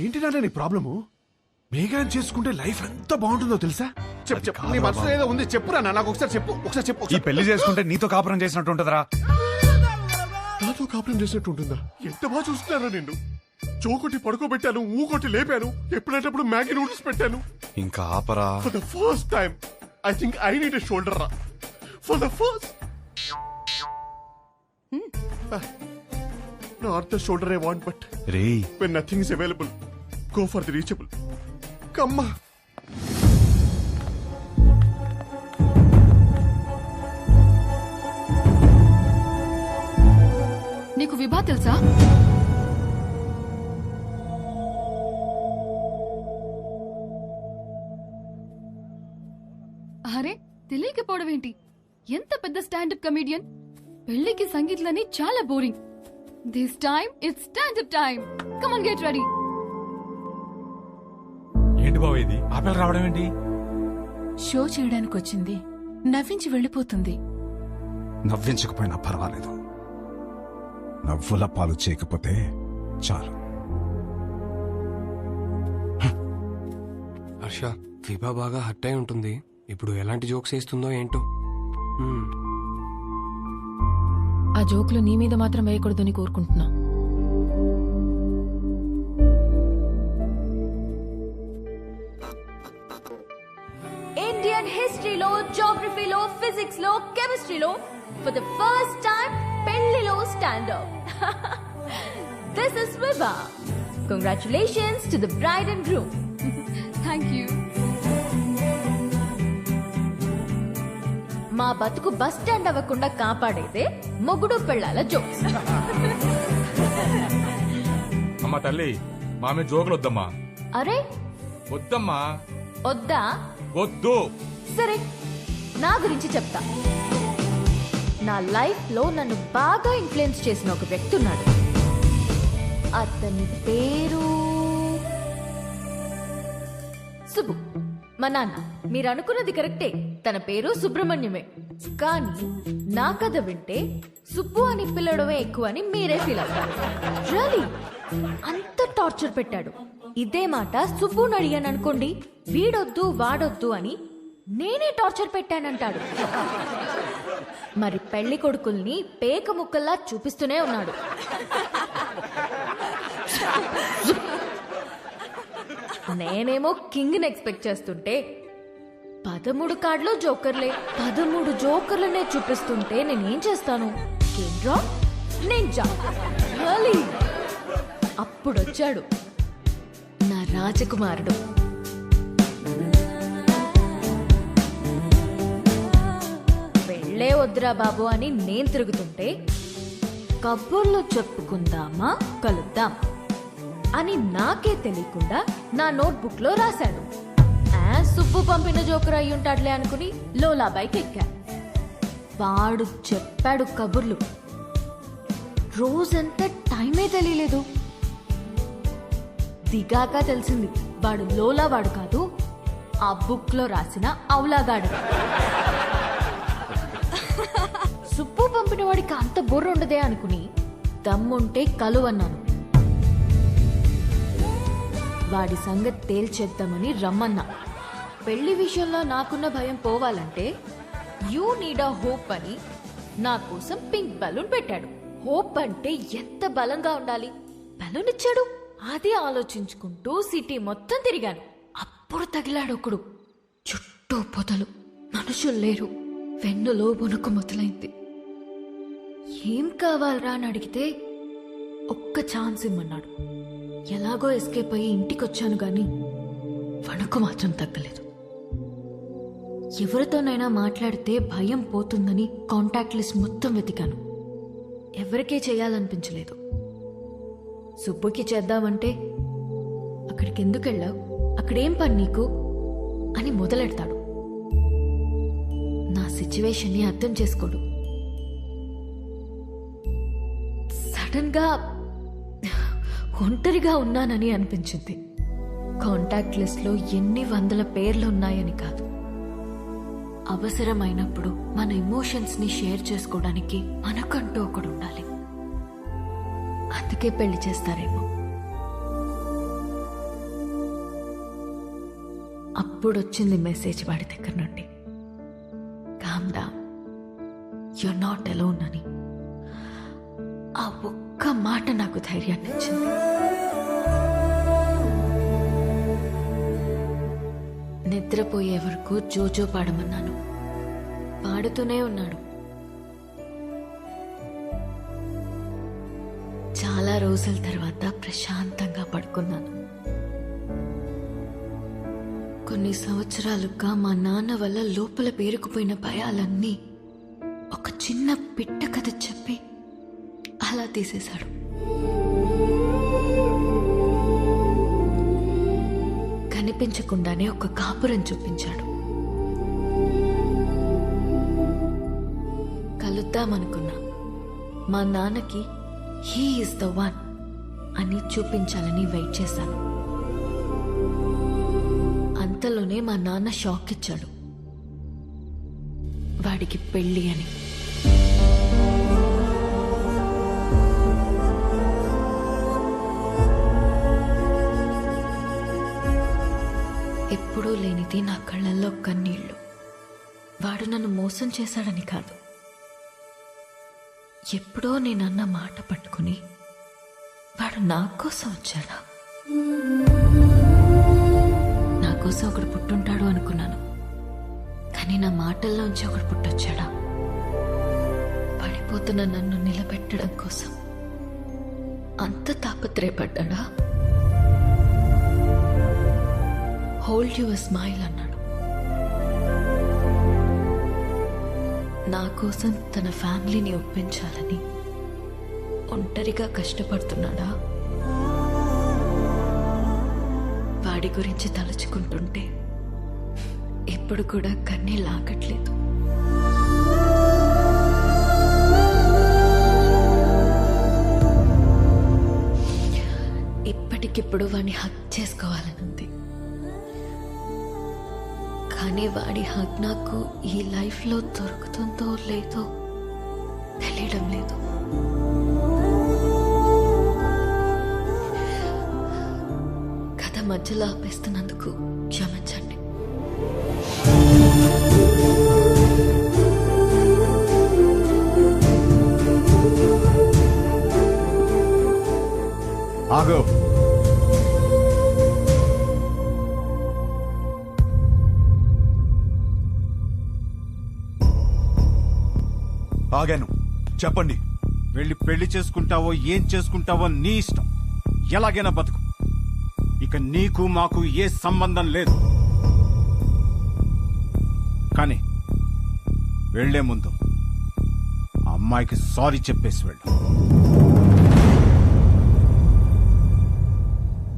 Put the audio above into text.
ఏంటి నాన్న నీ ప్రాబ్లము? మేఘాన్ని చేసుకుంటే లైఫ్ ఎంత బాగుంటుందో తెలుసా? చెప్పు చెప్పు. నీ మనసులో ఏదో ఉంది చెప్పురా నాన్న నాకు ఒకసారి చెప్పు ఒకసారి చెప్పు ఈ ఒకసారి. పెళ్ళి చేసుకుంటే నీతో కాపురం చేసినట్టు ఉంటదిరా. నాతో కాపురం చేసినట్టు ఉంటుందా? ఎంత బాగా చూస్తున్నాను నిన్ను? చోకొట్టి పడుకోబెట్టాను ఊకొట్టి లేపాను ఎప్పుడంటప్పుడు మ్యాగీ నూడిల్స్ పెట్టాను. ఇంకా ఆపరా. For the first time I think I need shoulder రా. For the first not the shoulder I want but రేయ్. when nothing is available, go for the reachable కమ్మా. నీకు విభా తెలుసా? అరే తెలియకపోవడం ఏంటి? ఎంత పెద్ద స్టాండప్ కమీడియన్? పెళ్ళికి సంగీత్లని చాలా boring. This time it's standup time come on get ready ఏంటి బాబు ఇది? ఆపేల రావడం ఏంటి? షో చేయడానికి వచ్చింది నవ్వించి వెళ్ళిపోతుంది. నవ్వించకపోయినా పర్వాలేదు. నవ్వుల పాలు చేయకపోతే చాలు. హర్ష విభా బాగా హర్ట్ అయి ఉంటుంది. ఇప్పుడు ఎలాంటి జోక్స్ వేస్తుందో ఏంటో. ఆ జోకులు నీ మీద మాత్రం వేయకూడదని కోరుకుంటున్నా. జోగ్రఫీలో ఫిజిక్స్లో కెమిస్ట్రీలో ఫర్ ద ఫస్ట్ టైం పెళ్ళిలో standup this is Vibha congratulations to the bride and groom thank you మా బతుకు బస్ స్టాండ్ అవ్వకుండా కాపాడేదే మొగుడు పెళ్ళాల జోక్స్ అమ్మా తల్లి మా మీద జోకులు వద్దమ్మా అరే? వద్దమ్మా. వద్దా? వద్దు. సరే. నా గురించి చెప్తా. నా లైఫ్లో నన్ను బాగా ఇన్ఫ్లుయెన్స్ చేసిన ఒక వ్యక్తి ఉన్నాడు. అతని పేరు సుబ్బు. మా నాన్న మీరు అనుకున్నది కరెక్టే. తన పేరు సుబ్రహ్మణ్యమే. కానీ నా కథ వింటే సుబ్బు అని పిలవడమే ఎక్కువ అని మీరే ఫీల్ అవుతారు. రియలీ అంత టార్చర్ పెట్టాడు. ఇదే మాట సుబ్బుని అడిగాను అనుకోండి వీడొద్దు వాడొద్దు అని నేనే టార్చర్ పెట్టానంటాడు. మరి పెళ్ళి కొడుకుల్ని పేక ముక్కల్లా చూపిస్తూనే ఉన్నాడు. నేనేమో కింగ్ ఎక్స్పెక్ట్ చేస్తుంటే పదమూడు కార్డులో జోకర్లే. పదమూడు జోకర్లనే చూపిస్తుంటే నేనేం చేస్తాను? కేంద్రా నింజా అప్పుడొచ్చాడు నా రాజకుమారుడు. వెళ్ళే వద్దురా బాబు అని నేను తిరుగుతుంటే కబుర్లు చెప్పుకుందామా? కలుద్దాం అని నాకే తెలియకుండా నా నోట్బుక్లో రాశాడు ఆ, సుబ్బు పంపిన జోకర్ అయి ఉంటాడులే అనుకుని లోలాబాయికి ఎక్కా. వాడు చెప్పాడు కబుర్లు. రోజంతా టైమే తెలియలేదు. దిగాక తెలిసింది వాడు లోలా వాడు కాదు ఆ బుక్లో రాసిన అవులాగాడు సుబ్బు పంపిన వాడికి అంత బుర్ర ఉండదే అనుకుని దమ్ముంటే కలువన్నాను. వాడి సంగతి తేల్చేద్దామని రమ్మన్నా. పెళ్ళి విషయంలో నాకున్న భయం పోవాలంటే యూ నీడ్ అ హోప్ అని నా కోసం పింక్ బలూన్ పెట్టాడు. హోప్ అంటే ఎంత బలంగా ఉండాలి? బలూన్ ఇచ్చాడు. అది ఆలోచించుకుంటూ సిటీ మొత్తం తిరిగాను. అప్పుడు తగిలాడు ఒకడు. చుట్టూ పొదలు. మనుషులు లేరు. వెన్నులో వణుకు మొదలైంది. ఏం కావాలరా అని అడిగితే ఒక్క ఛాన్స్ ఇమ్మన్నాడు. ఎలాగో ఎస్కేప్ అయ్యి ఇంటికొచ్చాను గాని వణుకు మాత్రం తగ్గలేదు. ఎవరితోనైనా మాట్లాడితే భయం పోతుందని కాంటాక్ట్ లిస్ట్ మొత్తం వెతికాను. ఎవరికే చేయాలనిపించలేదు. సుబ్బుకి చేద్దామంటే అక్కడికి ఎందుకు వెళ్ళావు అక్కడేం పని నీకు? అని మొదలెడతాడు. నా సిచ్యువేషన్ని అర్థం చేసుకోడు. సడన్గా ఒంటరిగా ఉన్నానని అనిపించింది. కాంటాక్ట్ లిస్ట్లో ఎన్ని వందల పేర్లు ఉన్నాయని కాదు. అవసరమైనప్పుడు మన ఎమోషన్స్ని షేర్ చేసుకోవడానికి మనకంటూ ఒకడు ఉండాలి అందుకే పెళ్ళి చేస్తారేమో. అప్పుడొచ్చింది మెసేజ్ వాడి దగ్గర నుండి. Calm down you're not alone అని. ఆ ఒక్క మాట నాకు ధైర్యాన్ని ఇచ్చింది. నిద్రపోయే వరకు జోజో పాడమన్నాను. పాడుతూనే ఉన్నాడు. చాలా రోజుల తర్వాత ప్రశాంతంగా పడుకున్నాను. కొన్ని సంవత్సరాలుగా మా నాన్న వల్ల లోపల పేరుకుపోయిన భయాలన్నీ ఒక చిన్న పిట్ట కథ చెప్పి అలా తీసేశాడు కనిపించకుండానే ఒక కాపురం చూపించాడు. కలుద్దామనుకున్నా. మా నాన్నకి హీ ఈస్ ద వన్ అని చూపించాలని వెయిట్ చేశాను. అంతలోనే మా నాన్న షాక్ ఇచ్చాడు. వాడికి పెళ్ళి అని. ఎప్పుడూ నా కళ్ళల్లో కన్నీళ్ళు. వాడు నన్ను మోసం చేశాడని కాదు. ఎప్పుడో నేనన్న మాట పట్టుకుని వాడు నా కోసం వచ్చాడా? నా కోసం ఒకడు పుట్టుంటాడు అనుకున్నాను. కానీ నా మాటల్లోంచి ఒకడు పుట్టొచ్చాడా? పడిపోతున్న నన్ను నిలబెట్టడం కోసం అంత తాపత్రయపడ్డా హోల్డ్ యువర్ స్మైల్ అన్నాడు. నా కోసం తన ఫ్యామిలీని ఒప్పించాలని ఒంటరిగా కష్టపడుతున్నాడా? వాడి గురించి తలుచుకుంటుంటే ఇప్పుడు కూడా కన్నీ లాగట్లేదు. ఇప్పటికిప్పుడు వాడిని హక్ చేసుకోవాలనుంది. కానీ వాడి హక్ నాకు ఈ లైఫ్లో దొరుకుతుందో లేదో తెలియడం లేదు. కథ మధ్యలో ఆపేస్తున్నందుకు క్షమించండి. ఆగో. ఆగాను చెప్పండి వెళ్ళి పెళ్ళి చేసుకుంటావో ఏం చేసుకుంటావో నీ ఇష్టం. ఎలాగైనా బతుకు. ఇక నీకు మాకు ఏ సంబంధం లేదు. కానీ వెళ్ళే ముందు అమ్మాయికి సారీ చెప్పేసి వెళ్ళు.